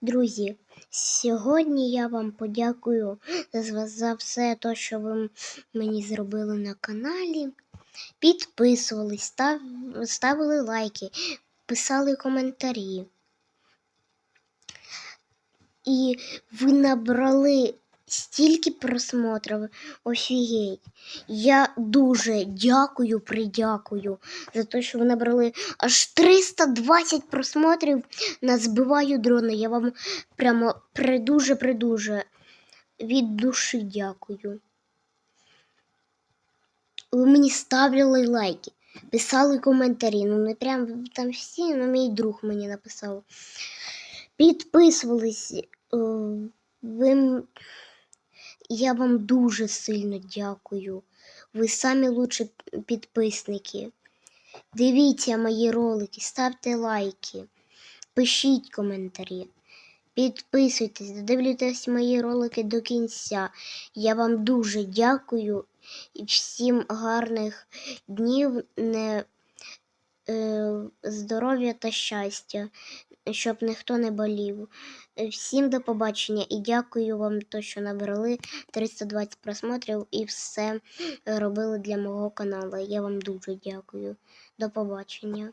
Друзі, сьогодні я вам подякую за, все те, що ви мені зробили на каналі. Підписувались, став, ставили лайки, писали коментарі. І ви набрали стільки просмотрів. Офігеть. Я дуже дякую, придякую за те, що ви набрали аж 320 просмотрів на збиваю дрона. Я вам прямо придуже, придуже від душі дякую. Ви мені ставили лайки, писали коментарі. Ну, не прям там всі, але мій друг мені написав. Підписувались. е, Ви... Я вам дуже сильно дякую. Ви самі лучші підписники. Дивіться мої ролики, ставте лайки, пишіть коментарі, підписуйтесь, додивлюйтесь мої ролики до кінця. Я вам дуже дякую і всім гарних днів, не, е, здоров'я та щастя, щоб ніхто не болів. Е, Всім до побачення і дякую вам, то, що набрали 320 просмотрів і все робили для мого каналу. Я вам дуже дякую. До побачення.